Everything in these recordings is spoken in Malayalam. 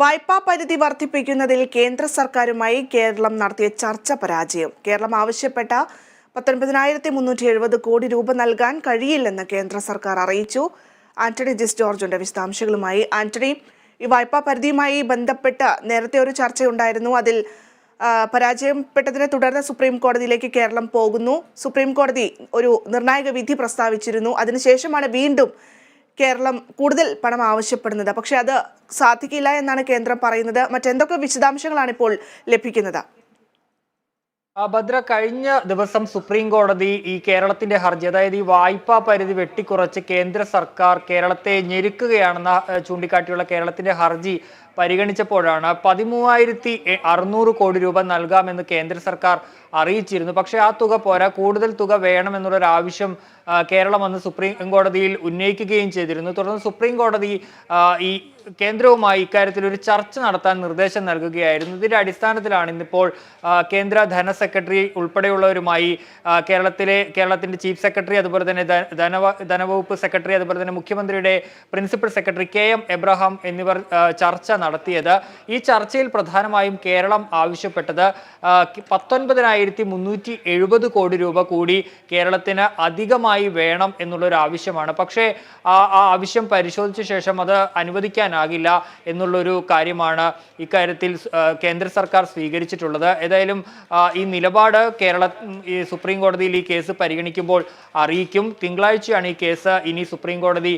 വായ്പാ പരിധി വർദ്ധിപ്പിക്കുന്നതിൽ കേന്ദ്ര സർക്കാരുമായി കേരളം നടത്തിയ ചർച്ച പരാജയം. കേരളം ആവശ്യപ്പെട്ട പത്തൊൻപതിനായിരത്തി മുന്നൂറ്റി എഴുപത് കോടി രൂപ നൽകാൻ കഴിയില്ലെന്ന് കേന്ദ്ര സർക്കാർ അറിയിച്ചു. ആന്റണി ജിസ് ജോർജിന്റെ വിശദാംശങ്ങളുമായി. ആന്റണി ഈ വായ്പാ പരിധിയുമായി ബന്ധപ്പെട്ട് നേരത്തെ ഒരു ചർച്ചയുണ്ടായിരുന്നു. അതിൽ പരാജയപ്പെട്ടതിനെ തുടർന്ന് സുപ്രീം കോടതിയിലേക്ക് കേരളം പോകുന്നു. സുപ്രീം കോടതി ഒരു നിർണായക വിധി പ്രസ്താവിച്ചിരുന്നു. അതിനുശേഷമാണ് വീണ്ടും കേരളം കൂടുതൽ പണം ആവശ്യപ്പെടുന്നത്. പക്ഷെ അത് സാധിക്കില്ല എന്നാണ് കേന്ദ്രം പറയുന്നത്. മറ്റെന്തൊക്കെ വിശദാംശങ്ങളാണ് ഇപ്പോൾ ലഭിക്കുന്നത്? ഭദ്ര കഴിഞ്ഞ ദിവസം സുപ്രീം കോടതി ഈ കേരളത്തിന്റെ ഹർജി അതായത് ഈ വായ്പാ പരിധി വെട്ടിക്കുറച്ച് കേന്ദ്ര സർക്കാർ കേരളത്തെ ഞെരുക്കുകയാണെന്ന ചൂണ്ടിക്കാട്ടിയുള്ള കേരളത്തിന്റെ ഹർജി പരിഗണിച്ചപ്പോഴാണ് പതിമൂവായിരത്തി അറുന്നൂറ് കോടി രൂപ നൽകാമെന്ന് കേന്ദ്ര സർക്കാർ അറിയിച്ചിരുന്നു. പക്ഷേ ആ തുക പോരാ കൂടുതൽ തുക വേണമെന്നുള്ളൊരു ആവശ്യം ആ, കേരളം അന്ന് സുപ്രീം കോടതിയിൽ ഉന്നയിക്കുകയും ചെയ്തിരുന്നു. തുടർന്ന് സുപ്രീം കോടതി ഈ കേന്ദ്രവുമായി ഇക്കാര്യത്തിൽ ഒരു ചർച്ച നടത്താൻ നിർദ്ദേശം നൽകുകയായിരുന്നു. ഇതിന്റെ അടിസ്ഥാനത്തിലാണ് ഇന്നിപ്പോൾ കേന്ദ്ര ധന സെക്രട്ടറി ഉൾപ്പെടെയുള്ളവരുമായി കേരളത്തിലെ കേരളത്തിന്റെ ചീഫ് സെക്രട്ടറി അതുപോലെ തന്നെ ധനവകുപ്പ് സെക്രട്ടറി അതുപോലെ തന്നെ മുഖ്യമന്ത്രിയുടെ principal secretary K M Abraham എന്നിവർ ചർച്ച നടത്തിയത്. ഈ ചർച്ചയിൽ പ്രധാനമായും കേരളം ആവശ്യപ്പെട്ടത് പത്തൊൻപതിനായിരത്തി മുന്നൂറ്റി എഴുപത് കോടി രൂപ കൂടി കേരളത്തിന് അധികമായി വേണം എന്നുള്ളൊരു ആവശ്യമാണ് പക്ഷേ ആ ആവശ്യം പരിശോധിച്ച ശേഷം അത് അനുവദിക്കാനാകില്ല എന്നുള്ളൊരു കാര്യമാണ് ഇക്കാര്യത്തിൽ കേന്ദ്ര സർക്കാർ സ്വീകരിച്ചിട്ടുള്ളത്. ഏതായാലും ഈ നിലപാട് കേരള ഈ സുപ്രീം കോടതിയിൽ ഈ കേസ് പരിഗണിക്കുമ്പോൾ അറിയിക്കും. തിങ്കളാഴ്ചയാണ് ഈ കേസ് ഇനി സുപ്രീം കോടതി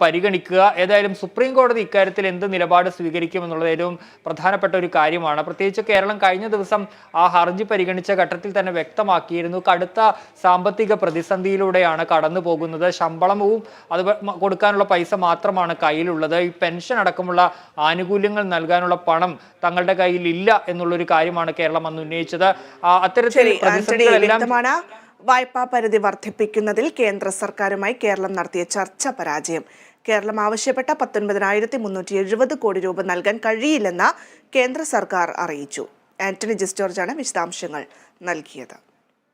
പരിഗണിക്കുക. ഏതായാലും സുപ്രീം കോടതി ഇക്കാര്യത്തിൽ എന്ത് നിലപാട് സ്വീകരിക്കും എന്നുള്ളത് ഏറ്റവും പ്രധാനപ്പെട്ട ഒരു കാര്യമാണ്. പ്രത്യേകിച്ച് കേരളം കഴിഞ്ഞ ദിവസം ആ ഹർജി പരിഗണിച്ച ഘട്ടത്തിൽ തന്നെ വ്യക്തമാക്കിയിരുന്നു. കടുത്ത സാമ്പത്തിക പ്രതിസന്ധിയിലൂടെയാണ് കടന്നു പോകുന്നത് ശമ്പളവും അത് കൊടുക്കാനുള്ള പൈസ മാത്രമാണ് കയ്യിലുള്ളത്. ഈ പെൻഷൻ അടക്കമുള്ള ആനുകൂല്യങ്ങൾ നൽകാനുള്ള പണം തങ്ങളുടെ കയ്യിൽ ഇല്ല എന്നുള്ളൊരു കാര്യമാണ് കേരളം അന്ന് ഉന്നയിച്ചത്. അത്തരത്തിൽ പ്രതിസന്ധികളെല്ലാം വായ്പാ പരിധി വർദ്ധിപ്പിക്കുന്നതിൽ കേന്ദ്ര സർക്കാരുമായി കേരളം നടത്തിയ ചർച്ച പരാജയം. കേരളം ആവശ്യപ്പെട്ട പത്തൊൻപതിനായിരത്തി മുന്നൂറ്റി എഴുപത് കോടി രൂപ നൽകാൻ കഴിയില്ലെന്ന് കേന്ദ്ര സർക്കാർ അറിയിച്ചു. ആന്റണി ജിസ് ജോർജാണ് വിശദാംശങ്ങൾ നൽകിയത്.